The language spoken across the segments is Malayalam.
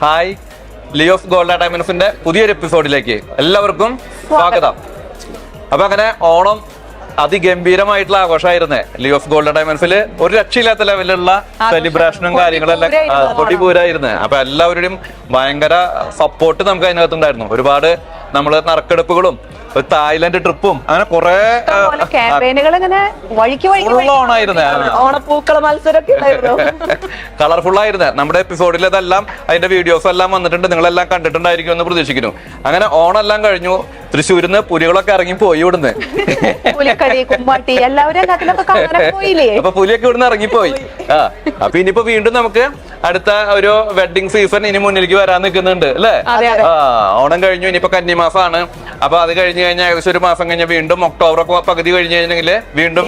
ഹായ് ലിയോസ് ഗോൾഡ് ഡയമൻസിന്റെ പുതിയൊരു എപ്പിസോഡിലേക്ക് എല്ലാവർക്കും സ്വാഗതം. അപ്പൊ അങ്ങനെ ഓണം അതിഗംഭീരമായിട്ടുള്ള ആഘോഷമായിരുന്നേ. ലീ ഓഫ് ഗോൾഡൻ ഡയമണ്ട്സിൽ ഒരു രക്ഷയില്ലാത്ത ലെവലിലുള്ള സെലിബ്രേഷനും കാര്യങ്ങളെല്ലാം പൊടിപൂരായിരുന്നു അപ്പൊ എല്ലാവരുടെയും ഭയങ്കര സപ്പോർട്ട് നമുക്ക് അതിനകത്തുണ്ടായിരുന്നു. ഒരുപാട് നമ്മൾ നറുക്കെടുപ്പുകളും ഒരു തായ്ലൻഡ് ട്രിപ്പും അങ്ങനെ കുറെ ഓണപ്പൂക്കള മത്സരമൊക്കെ കളർഫുൾ ആയിരുന്നു. നമ്മുടെ എപ്പിസോഡിൽ അതെല്ലാം അതിന്റെ വീഡിയോസ് എല്ലാം വന്നിട്ടുണ്ട്. നിങ്ങളെല്ലാം കണ്ടിട്ടുണ്ടായിരിക്കും എന്ന് പ്രതീക്ഷിക്കുന്നു. അങ്ങനെ ഓണെല്ലാം കഴിഞ്ഞു. തൃശ്ശൂരിൽ നിന്ന് പുലികളൊക്കെ ഇറങ്ങി പോയി ഇവിടുന്ന്. പുലിക്കളി കുമ്മാട്ടി എല്ലാവരും അതിലൊക്കെ കാണാൻ പോയില്ലേ? അപ്പൊ പുലിയൊക്കെ ഇവിടുന്ന് ഇറങ്ങിപ്പോയി. ആ അപ്പൊ ഇനിയിപ്പോ വീണ്ടും നമുക്ക് അടുത്ത ഒരു വെഡിങ് സീസൺ ഇനി മുന്നിലേക്ക് വരാൻ നിൽക്കുന്നുണ്ട് അല്ലേ. ആ ഓണം കഴിഞ്ഞു ഇനിയിപ്പോ കന്നിമാസമാണ് അപ്പൊ അത് കഴിഞ്ഞ് കഴിഞ്ഞാൽ ഏകദേശം ഒരു മാസം കഴിഞ്ഞാൽ വീണ്ടും ഒക്ടോബർ ഒക്കെ പകുതി കഴിഞ്ഞ് കഴിഞ്ഞിട്ടുണ്ടെങ്കിൽ വീണ്ടും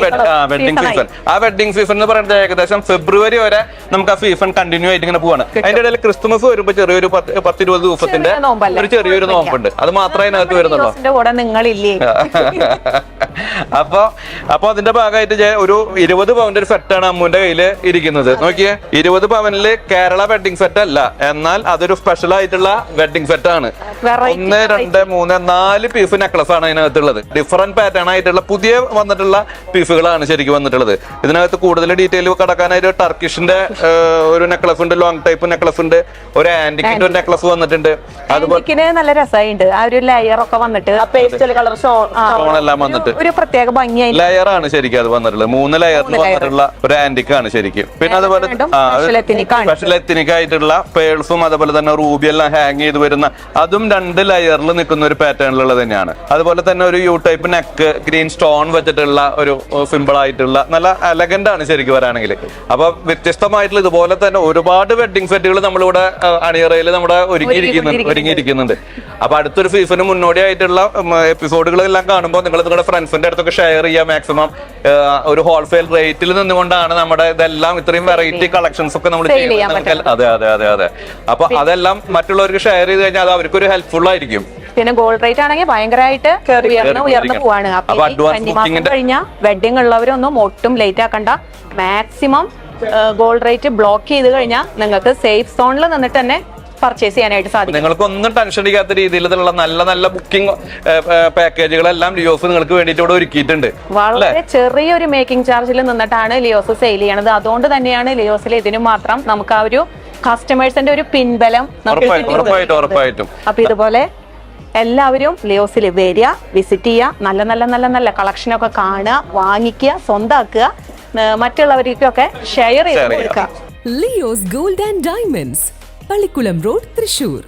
വെഡിങ് സീസൺ ആ വെഡിങ് സീസൺ എന്ന് പറയുന്നത് ഏകദേശം ഫെബ്രുവരി വരെ നമുക്ക് ആ സീസൺ കണ്ടിന്യൂ ആയിട്ട് ഇങ്ങനെ പോവാണ്. അതിന്റെ ഇടയിൽ ക്രിസ്മസ് വരുമ്പോൾ ചെറിയൊരു പത്ത് പത്തിരുപത് ദിവസത്തിന്റെ ഒരു ചെറിയൊരു നോമ്പുണ്ട്. അത് മാത്രമേ അതിനകത്ത് വരുന്നുള്ളൂ. അപ്പൊ അപ്പൊ അതിന്റെ ഭാഗമായിട്ട് ഒരു ഇരുപത് പവന്റെ ഒരു സെറ്റാണ് അമ്മുന്റെ കയ്യിൽ ഇരിക്കുന്നത്. നോക്കിയേ ഇരുപത് പവനിൽ കേരള വെഡിങ് സെറ്റ് അല്ല. എന്നാൽ അതൊരു സ്പെഷ്യൽ ആയിട്ടുള്ള വെഡിങ് സെറ്റ് ആണ്. ഒന്ന് രണ്ട് മൂന്ന് നാല് പീസ് നെക്ലസ് ആണ് അതിനകത്തുള്ളത്. ഡിഫറെന്റ് പാറ്റേൺ ആയിട്ടുള്ള പുതിയ വന്നിട്ടുള്ള പീസുകളാണ് ശരിക്കും വന്നിട്ടുള്ളത്. ഇതിനകത്ത് കൂടുതൽ ഡീറ്റെയിൽ കടക്കാനായിട്ട് ടർക്കിഷിന്റെ ഒരു നെക്ലസ് ഉണ്ട് ലോങ് ടൈപ്പ് നെക്ലസ് ഉണ്ട് ഒരു ആന്റിക്കിന്റെ ഒരു നെക്ലസ് വന്നിട്ടുണ്ട്. അതുപോലെ നല്ല രസമായിണ്ട്. ആ ഒരു ലെയർ ഒക്കെ വന്നിട്ട് കളർ ഷോൺ എല്ലാം വന്നിട്ട്. ഒരു പ്രത്യേക ഭംഗിയായി ലെയർ ആണ് ശരിക്കും അത് വന്നിട്ടുള്ളത്. മൂന്ന് ലെയറിൽ വന്നിട്ടുള്ള ഒരു ആന്റിക് ആണ് ശരിക്കും. പിന്നെ അതുപോലെ. സ്പെഷ്യൽ എത്തിനിക് ആയിട്ടുള്ള പേഴ്സും അതുപോലെ തന്നെ റൂബി എല്ലാം ഹാങ് ചെയ്ത് വരുന്ന അതും രണ്ട് ലെയറിൽ നിൽക്കുന്ന ഒരു പാറ്റേണിലുള്ളത് തന്നെയാണ്. അതുപോലെ തന്നെ ഒരു U type neck green stone വെച്ചിട്ടുള്ള ഒരു സിമ്പിൾ ആയിട്ടുള്ള നല്ല അലഗന്റ് ആണ് ശരിക്കും വരാണെങ്കിൽ അപ്പൊ വ്യത്യസ്തമായിട്ടുള്ള ഇതുപോലെ തന്നെ ഒരുപാട് വെഡിങ് സെറ്റുകൾ നമ്മളിവിടെ അണിയറയിൽ നമ്മുടെ ഒരുങ്ങിയിരിക്കുന്നുണ്ട് ഒരുങ്ങിയിരിക്കുന്നുണ്ട്. അപ്പൊ അടുത്തൊരു സീസണ് മുന്നോടിയായിട്ടുള്ള എപ്പിസോഡുകളെല്ലാം കാണുമ്പോൾ നിങ്ങൾ നിങ്ങളുടെ ഫ്രണ്ട്സിന്റെ അടുത്തൊക്കെ ഷെയർ ചെയ്യുക മാക്സിമം ഒരു ഹോൾസെയിൽ റേറ്റിൽ നിന്നുകൊണ്ടാണ് നമ്മുടെ ഇതെല്ലാം ഇത്രയും വെറൈറ്റി കളക്ഷൻസ് ഒക്കെ നമ്മൾ അതെ അതെ അതെ അതെ. അപ്പൊ അതെല്ലാം മറ്റുള്ളവർക്ക് ഷെയർ ചെയ്ത് കഴിഞ്ഞാൽ അത് അവർക്കൊരു ഹെൽപ്ഫുൾ ആയിരിക്കും. പിന്നെ ഗോൾഡ് റേറ്റ് ആണെങ്കിൽ ഭയങ്കരമായിട്ട് ഉയർന്ന് ഉയർന്ന് പോവാണ്. അപ്പൊ കന്നിമാസം കഴിഞ്ഞ വെഡിങ് ഉള്ളവരൊന്നും ഒട്ടും ലേറ്റ് ആക്കണ്ട. മാക്സിമം ഗോൾഡ് റേറ്റ് ബ്ലോക്ക് ചെയ്ത് കഴിഞ്ഞാൽ നിങ്ങൾക്ക് സേഫ് സോണിൽ നിന്നിട്ട് തന്നെ പർച്ചേസ് ചെയ്യാനായിട്ട് സാധിക്കും. നിങ്ങൾക്ക് ഒന്നും ടെൻഷൻ അടിക്കാത്ത രീതിയിലുള്ള നല്ല നല്ല ബുക്കിംഗ് പാക്കേജുകളെല്ലാം ലിയോസ് നിങ്ങൾക്ക് വേണ്ടിയിട്ട് ഇവിടെ ഒരുക്കിയിട്ടുണ്ട്. വളരെ ചെറിയൊരു മേക്കിംഗ് ചാർജിൽ നിന്നിട്ടാണ് ലിയോസ് സെയിൽ ചെയ്യണത്. അതുകൊണ്ട് തന്നെയാണ് ലിയോസിൽ ഇതിനു മാത്രം നമുക്ക് ആ ഒരു കസ്റ്റമേഴ്സിന്റെ ഒരു പിൻബലം ഉറപ്പായിട്ടും അപ്പൊ ഇതുപോലെ എല്ലാവരും ലിയോസിൽ വരിക വിസിറ്റ് ചെയ്യുക നല്ല നല്ല നല്ല നല്ല കളക്ഷനൊക്കെ കാണുക വാങ്ങിക്കുക സ്വന്തമാക്കുക മറ്റുള്ളവർക്കൊക്കെ ഷെയർ ചെയ്ത് കൊടുക്കുക. Leo's gold and diamonds Pallikkulam road Thrissur.